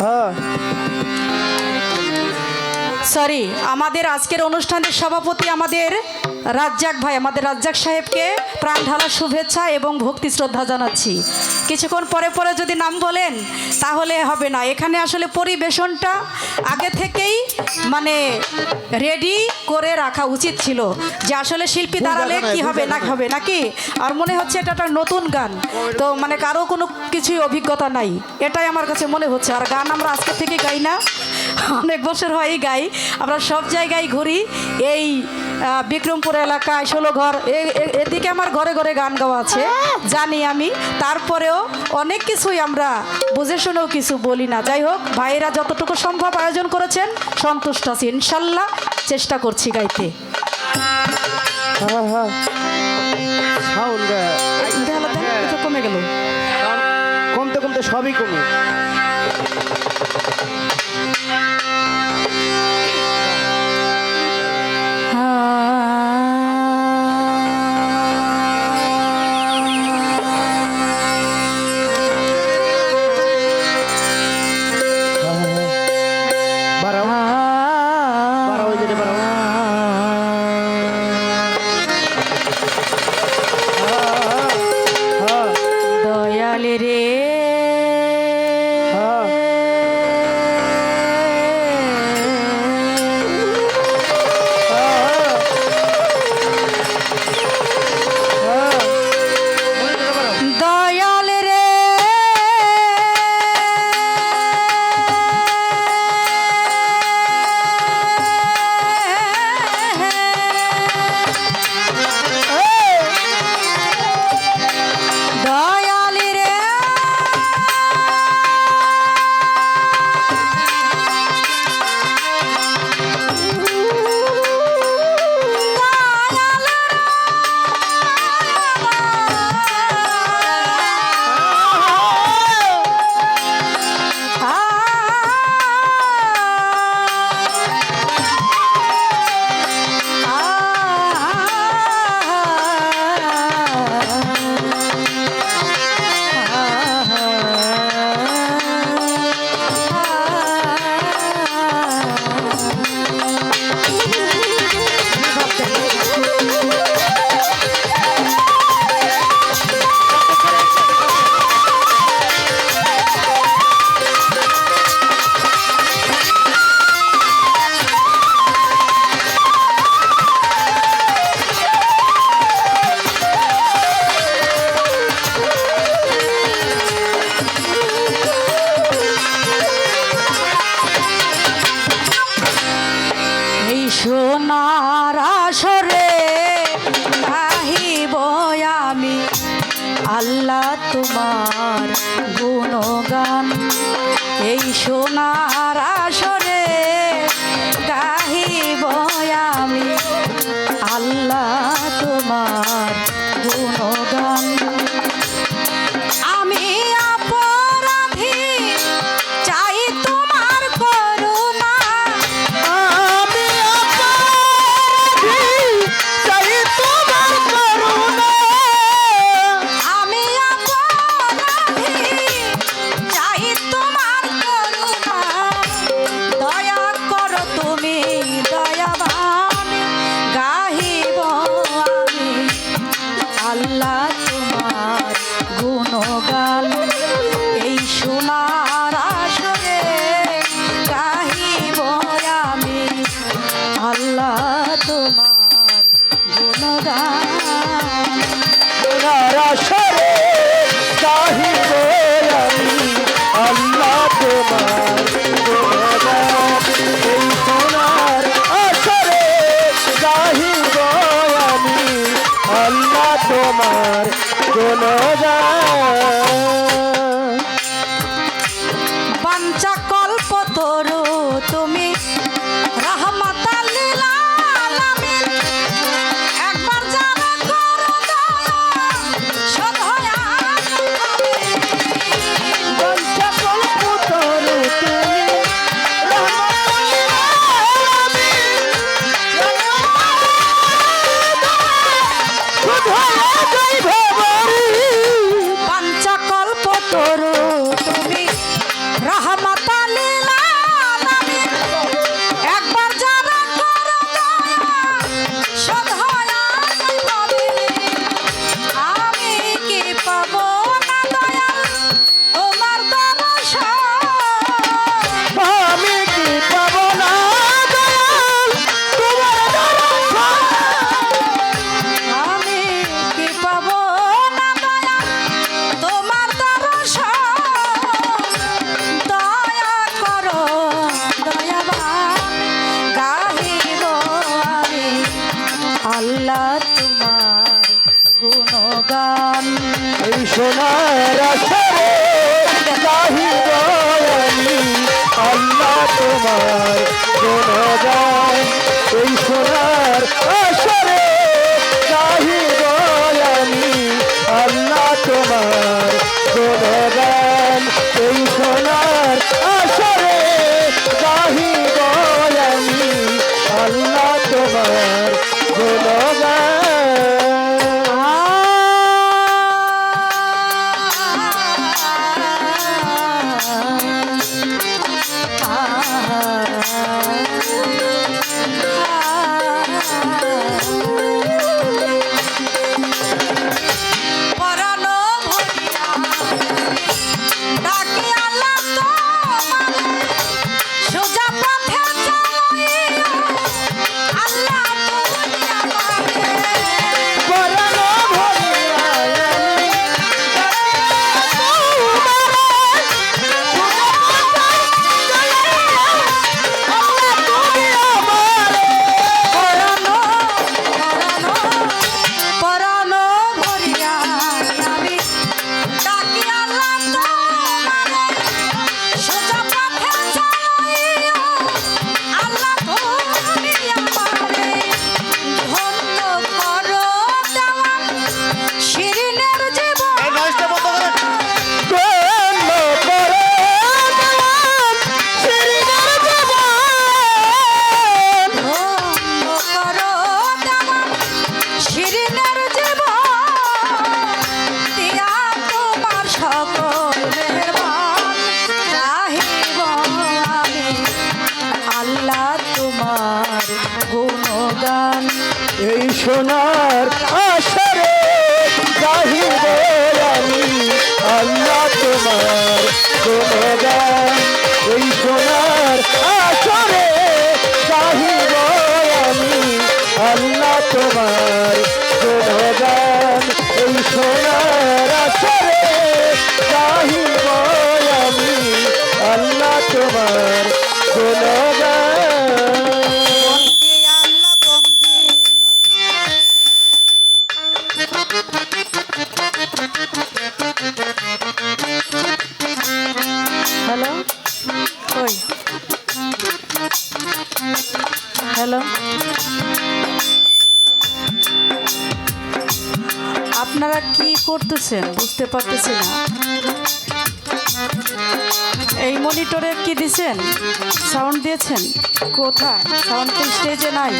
হ্যাঁ সরি আমাদের আজকের অনুষ্ঠানের সভাপতি আমাদের রাজ্জাক ভাই আমাদের রাজ্জাক সাহেবকে প্রাণ ঢালা শুভেচ্ছা এবং ভক্তি শ্রদ্ধা জানাচ্ছি। কিছুক্ষণ পরে পরে যদি নাম বলেন তাহলে হবে না। এখানে আসলে পরিবেশনটা আগে থেকেই মানে রেডি করে রাখা উচিত ছিল যে আসলে শিল্পী দাঁড়ালে কি হবে না হবে নাকি? আর মনে হচ্ছে এটা একটা নতুন গান। তো মানে কারও কোনো কিছুই অভিজ্ঞতা নাই। এটাই আমার কাছে মনে হচ্ছে। আর গান আমরা আজকে থেকে গাই না। অনেক বছর হয়ই গাই। আমরা সব জায়গায় ঘুরি এই বিক্রমপুর এলাকায় ষোলো ঘর এদিকে আমার ঘরে ঘরে গান গাওয়া আছে জানি আমি। তারপরেও অনেক কিছুই আমরা বুঝে শুনেও কিছু বলি না। যাই হোক ভাইয়েরা যতটুকু সম্ভব আয়োজন করেছেন সন্তুষ্ট আছি। ইনশাল্লাহ চেষ্টা করছি গাইতে। হ্যাঁ। হ্যাঁ কমে গেল। কমতে কমতে সবই কমে। সোনার আসরে গাহিব আমি। আল্লাহ তোমার গুণগান। এই সোনার গুণরা সোনার গাহিব আমি আল্লাহ তোমার গুণগান এই সোনার হ্যালো। আপনারা কি করতেছেন? বুঝতে পারতেছি না। এই মনিটরে কি দিছেন? সাউন্ড দিয়েছেন? কোথায়? সাউন্ড তো স্টেজে নাই?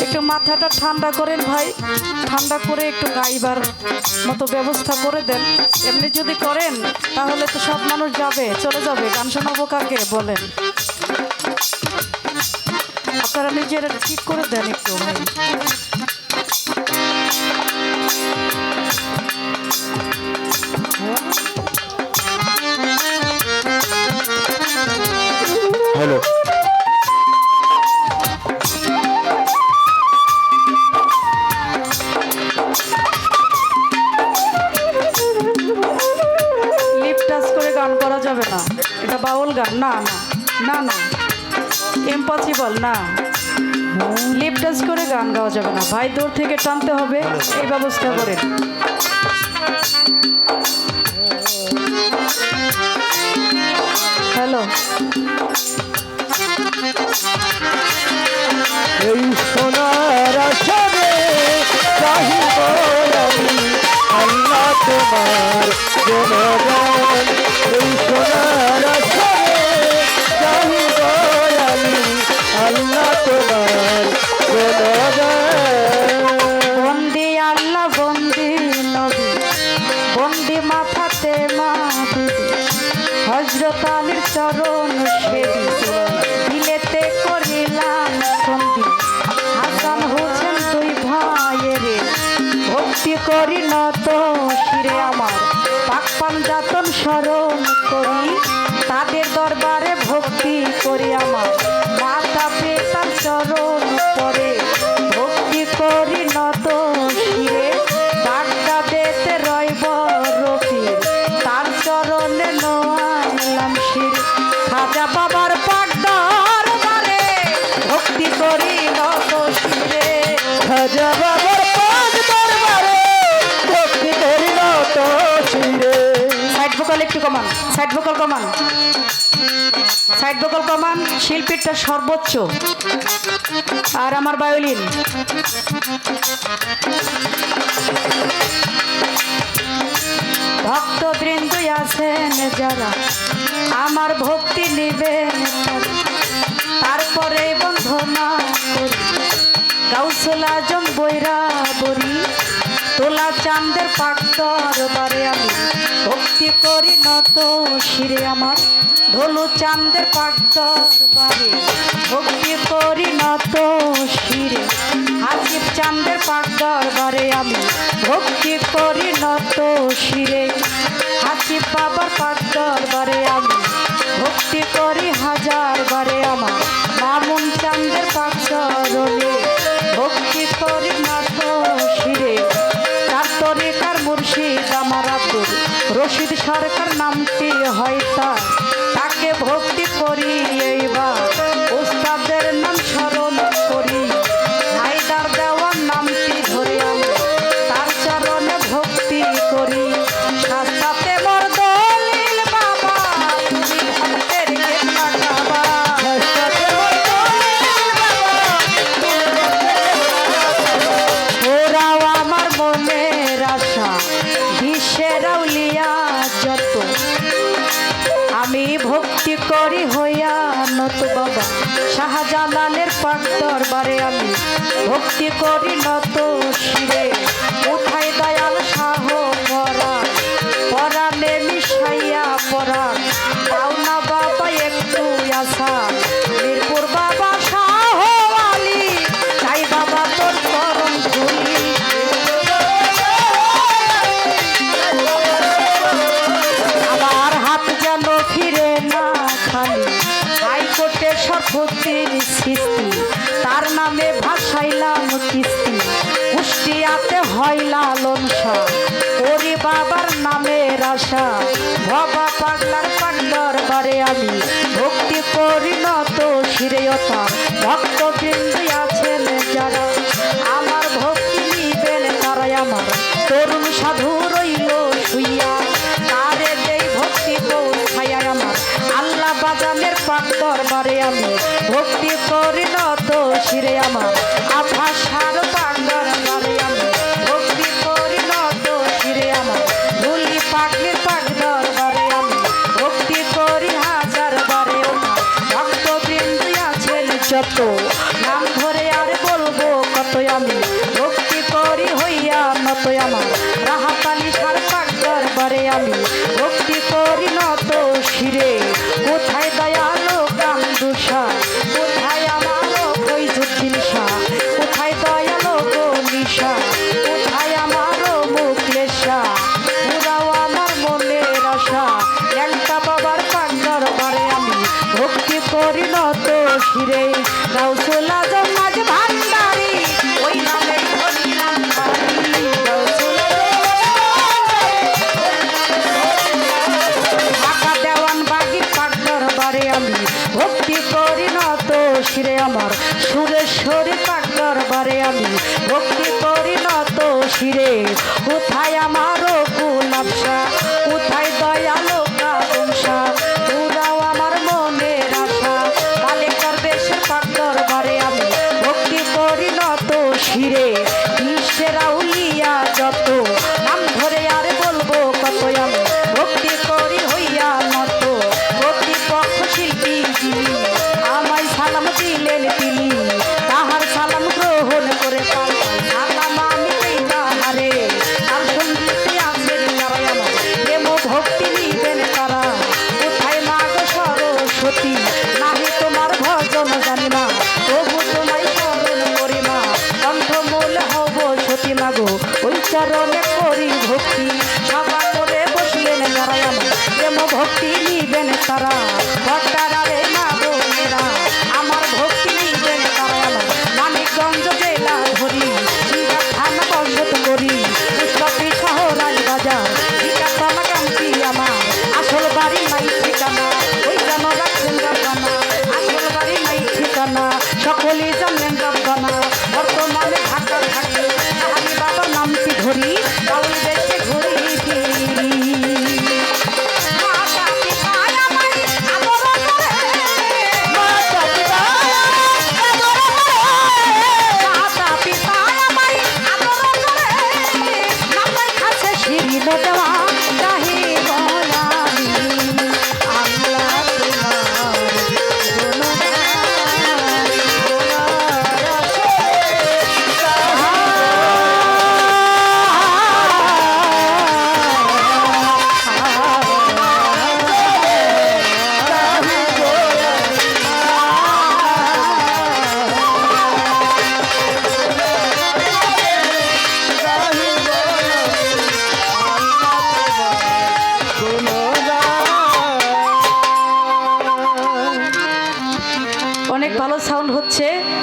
একটু মাথাটা ঠান্ডা করেন ভাই। ঠান্ডা করে একটু গাইবার মতো ব্যবস্থা করে দেন। এমনি যদি করেন, তাহলে তো সব মানুষ যাবে, চলে যাবে। গান শোনাবো কাকে? বলেন। আপনারা নিজেরা ঠিক করে দেন একটু। হ্যালো। না না না না। ইম্পসিবল না। লিপ টাচ করে গান গাওয়া যাবে না। ভাই, দূর থেকে টানতে হবে, এই ব্যবস্থা করে। হ্যালো এই সোনার আমি, আল্লাহ তোমার সাইড ভোকাল কমান সাইড ভোকাল কমান শিল্পীরটা সর্বোচ্চ। আর আমার বায়োলিন ভক্তবৃন্দ আছেন যারা, আমার ভক্তি নিবেন তারপরে বন্ধনা করি। আজম বৈরা বরি তোলা পাক্তর বারে আমি ভক্তি করি নত শিরে আমার। চাঁদের পাক্তর বারে ভক্তি করি নত শিরে। চাঁদের পাক্তর বারে আমি ভক্তি করি নত শিরে। হাসিব বাবার পাক্তর বারে আমি ভক্তি করি আশা বাবা পাগলার পাগলার বারে আমি ভক্তি করি নত শিরেয়তা। ভক্ত বৃন্দ আছেন যারা, আমার ভক্তি নিবেন তারাই আমার। তরুণ সাধু রইল শুইয়া তারে দেই ভক্তি ছায়া আমার। আল্লাহ বাজানের পাক দরবারে আমি ভক্তি করি নত শিরে আমার। আভাসার যত নাম ধরে আর বলব কত আমি। ভক্তি করি হইয়া নত আমার। রাহাতালি সার পাক দরবারে আমি। ভক্তি করি নত শিরে। কোথায় দয়ালো কান্দুষা কোথায় আমারও ফৈজুদ্দিন শাহ কোথায় দয়ালো গো নিশা? কোথায় আমারও মুখলেশা পুরাও আমার মনের আশা। একটা বাবার পাক দরবারে আমি। ভক্তি করি নত গাউসুল আজম ভক্তি নিবেন তারা।